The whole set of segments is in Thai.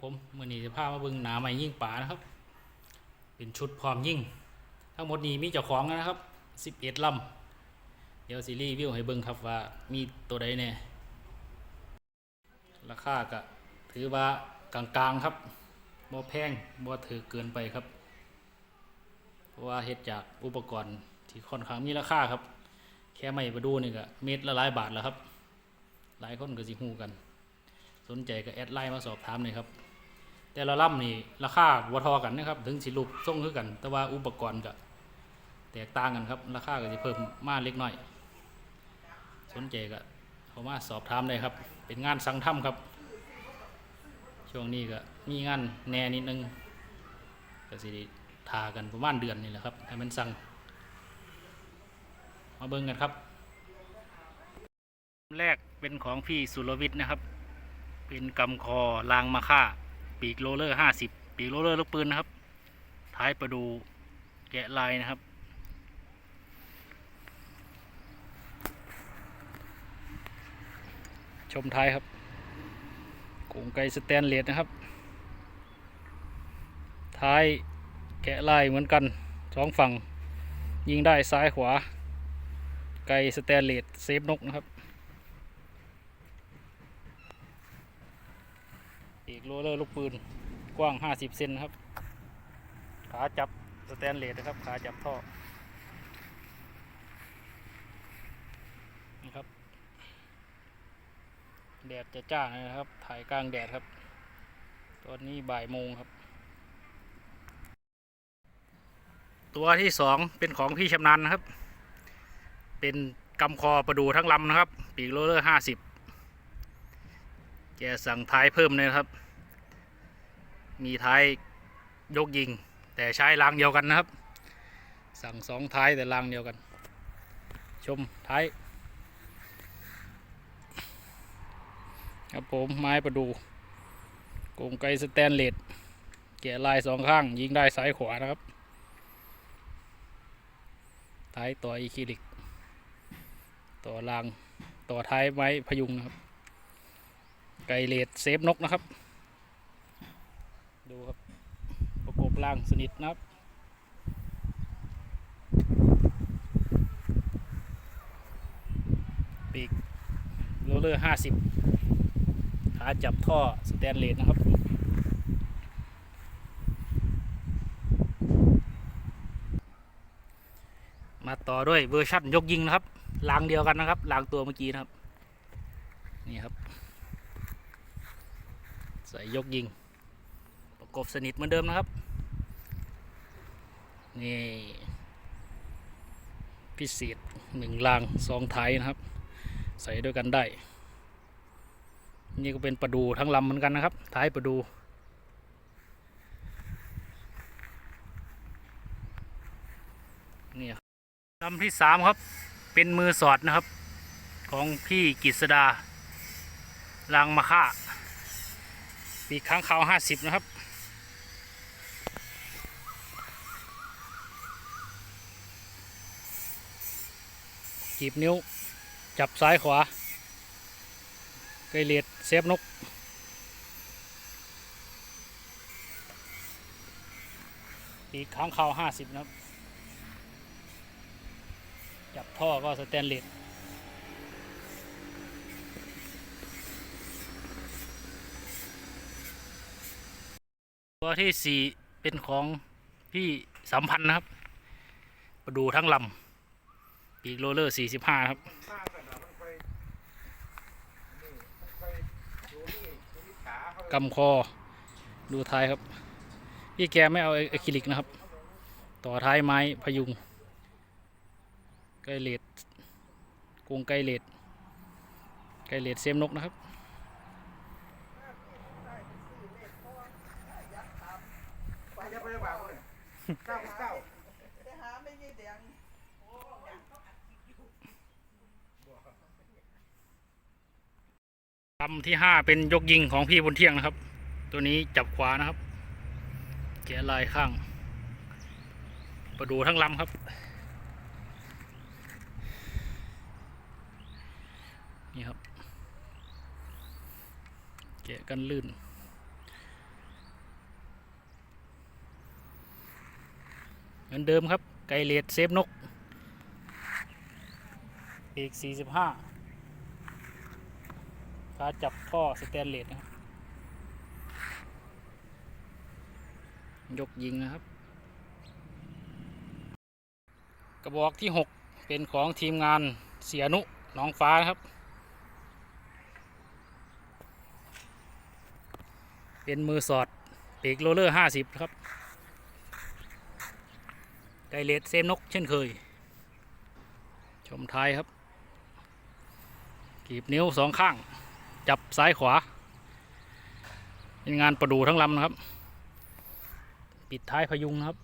ผมเมื่อนี้จะพามาบิ่งหนาใหม่ยิ่งป่านะครับ เป็นชุดพร้อมยิ่ง ทั้งหมดนี้มีเจ้าของนะครับสิบเอ็ดลำเดี๋ยวซีรีส์วิวให้เบิ่งครับว่ามีตัวใดแน่ราคาก็ถือว่ากลางๆครับบ่แพงบ่ถือเกินไปครับ เพราะว่าเฮ็ดจากอุปกรณ์ที่ค่อนข้างมีราคาครับ แค่ไม่มาดูนี่ก็เม็ดละหลายบาทแล้วครับ หลายคนก็สิฮู้กัน สนใจก็แอดไลน์มาสอบถามหน่อยครับ แต่ละลำนี่ราคาวัทอกันนะครับ ถึงสิรูปส่งคือกัน แต่ว่าอุปกรณ์ก็แตกต่างกันครับ ราคาก็จะเพิ่มมาเล็กน้อย สนใจก็เข้ามาสอบถามได้ครับ เป็นงานสังถ้ำครับ ช่วงนี้ก็มีงานแน่นิดนึงก็สิทากันประมาณเดือนนี่แหละครับให้มันสั่งมาเบิ่งกันครับ แรกเป็นของพี่สุรวิทย์นะครับ เป็นกำคอรางมาค่า ปีกโรเลอร์ห้าสิบปีกโรเลอร์ลูกปืนนะครับ ท้ายประดูแกะลายนะครับ ชมท้ายครับกงไกสแตนเลสนะครับ ท้ายแกะลายเหมือนกันสองฝั่ง ยิงได้ซ้ายขวา ไกสแตนเลสเซฟนกนะครับ อีก โรเลอร์ลูกปืน กว้าง 50 เซนครับ ขาจับสแตนเลสนะครับ ขาจับท่อ นี่ครับ แดดจะจ้าเลยนะครับ ถ่ายกลางแดดครับ ตอนนี้บ่ายโมงครับ ตัวที่สองเป็นของพี่ชำนาญนะครับ เป็นกำคอประดูทั้งลำนะครับ ปีกโรเลอร์ห้าสิบแกสั่งท้ายเพิ่มเลยนะครับ มีท้ายยกยิง แต่ใช้รางเดียวกันนะครับ สั่งสองท้ายแต่รางเดียวกัน ชมท้าย ครับผมไม้ประดูกงไกสแตนเลสแกะลายสองข้าง ยิงได้ซ้ายขวานะครับ ท้ายต่ออีคิลิก ต่อรางต่อท้ายไม้พยุงนะครับ ไกเลดเซฟนกนะครับ ดูครับ ประกบล่างสนิทนะครับปีกโรลเลอร์ห้าสิบขาจับท่อสแตนเลสนะครับมาต่อด้วยเวอร์ชันยกยิงนะครับลางเดียวกันนะครับลางตัวเมื่อกี้นะครับ นี่ครับ ใส่ยกยิง กบสนิทเหมือนเดิมนะครับ นี่พิเศษหนึ่งรางสองท้ายนะครับ ใส่ด้วยกันได้ นี่ก็เป็นประดูทั้งลำเหมือนกันนะครับ ท้ายประดูนี่ลำที่สามครับ เป็นมือสอดนะครับ ของพี่กิษดารางมาค่าปีกค้างคาวห้าสิบนะครับ กีบนิ้ว จับซ้ายขวาไกเลียดเซฟนก ปีกค้างคาห้าสิบนะครับ จับท่อก็สแตนเลสตัวที่สี่เป็นของพี่สัมพันธ์นะครับมาดูทั้งลำ ปีกโรลเลอร์สี่สิบห้าครับกำคอ ดูท้ายครับ พี่แกไม่เอาอะคริลิกนะครับ ต่อท้ายไม้พยุงไกลเลดกรงไกลเลดไกลเลดเซมนกนะครับไปจะไปบ่าวเลยเก้าเก้าไปหาไม่ยี่แดง คํที่ห้าเป็นยกยิงของพี่บนเที่ยงนะครับ ตัวนี้จับขวานะครับแกะลายข้างประดูทั้งลำครับ นี่ครับแกะกันลื่นเหมือนเดิมครับ ไกเลดเซฟนกอีห้า ขาจับท่อสแตนเลสนะครับ ยกยิงนะครับ กระบอกที่ 6 เป็นของทีมงานเสียนุน้องฟ้านะครับ เป็นมือสอดปีกโรเลอร์ 50 ครับ ไกเลสเซมนกเช่นเคย ชมท้ายครับ กีบนิ้วสองข้าง จับซ้ายขวา เป็นงานประดูทั้งลำนะครับ ปิดท้ายพยุงนะครับ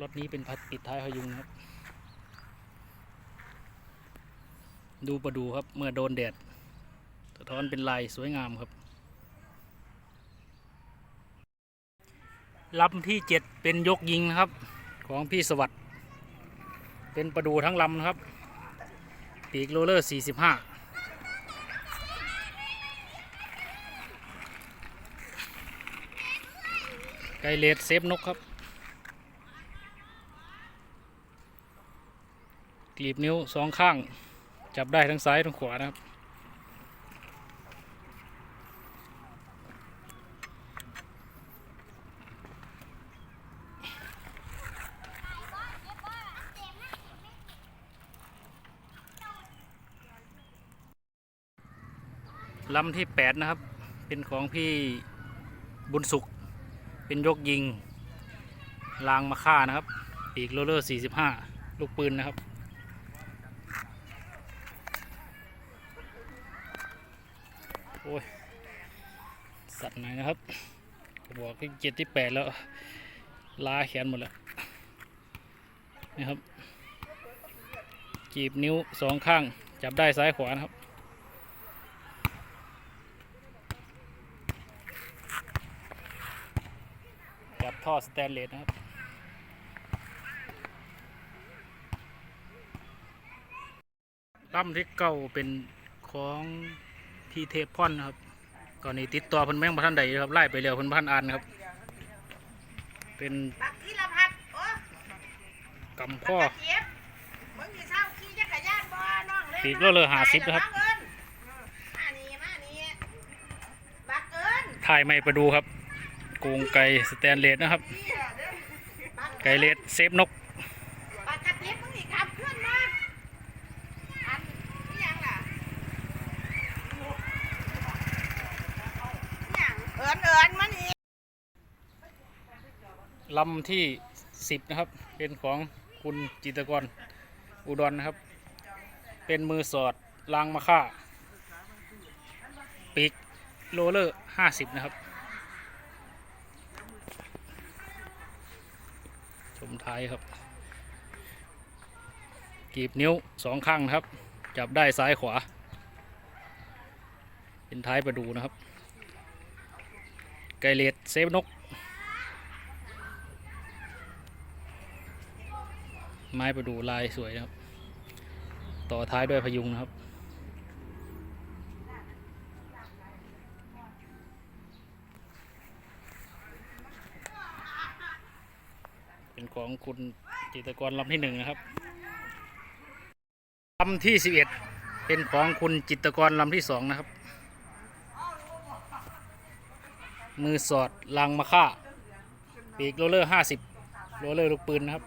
รถนี้เป็นพัดปิดท้ายพยุงนะครับ ดูประดูครับเมื่อโดนแดดสะท้อนเป็นลายสวยงามครับลำที่เจ็ดเป็นยกยิงนะครับ ของพี่สวัสด์เป็นประดูทั้งลำนะครับ ปีกโรเลอร์ 45ไกเลดเซฟนกครับกลีบนิ้วสองข้าง จับได้ทั้งซ้ายทั้งขวานะครับ ลำที่ 8 นะครับ เป็นของพี่บุญสุข เป็นยกยิงลางมาฆ่านะครับปีกโรเลอร์ 45 ลูกปืนนะครับ โอ้ย สัตว์ไหนนะครับ บอกที่เจ็ดที่แปดแล้ว ลาแขนหมดแล้วนี่ครับ จีบนิ้วสองข้าง จับได้ซ้ายขวานะครับ ท่อสแตนเลสนะครับลำที่เก้าเป็นของพี่เทพพ่อนนะครับตอนนี้ติดต่อเพิ่นแม่งประทันใดอยู่ครับไล่ไปเร็วเพิ่นพันอ่านครับ เป็นบักที่ละพัดโอ้กำข้อบักกระเจี๊ยบมึงสิเศร้าขี่จักรยานบ่น้องเลยปีกโลเลอร์50นะครับมาเอิ้นมานี่มานี่บักเอิ้นถ่ายไม่ประดูครับ กรงไก่สแตนเลสนะครับบักไก่เลสเซฟนกบักกระเจี๊ยบมึงสิขับเคลื่อนมาอันนี่ยังล่ะนี่ยังเอิ้นเอิ้นมานี่ลำที่10นะครับ เป็นของคุณจิตรกรอุดรนะครับ เป็นมือสอดลางมาค่าปีกโรลเลอร์50นะครับ ชมท้ายครับกีบนิ้วสองข้างนะครับ จับได้ซ้ายขวา เป็นท้ายประดูนะครับ ไกเลสเซฟนก ไม้ประดูลายสวยนะครับ ต่อท้ายด้วยพยุงนะครับ เป็น ของคุณจิตกรลำที่หนึ่งนะครับลำที่สิบเอ็ดเป็นของคุณจิตกรลำที่สองนะครับ มือสอดลังมาค่าปีกโรลเลอร์ห้าสิบโรลเลอร์ลูกปืนนะครับ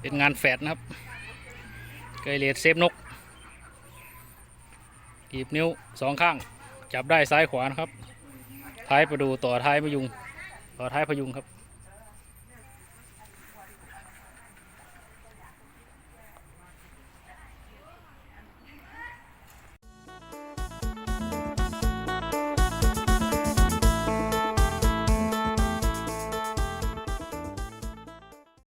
เป็นงานแฟดนะครับไกเลสเซฟนกกีบนิ้วสองข้าง จับได้ซ้ายขวานะครับ ท้ายประดูต่อท้ายพยุง ขอท้ายพยุงครับ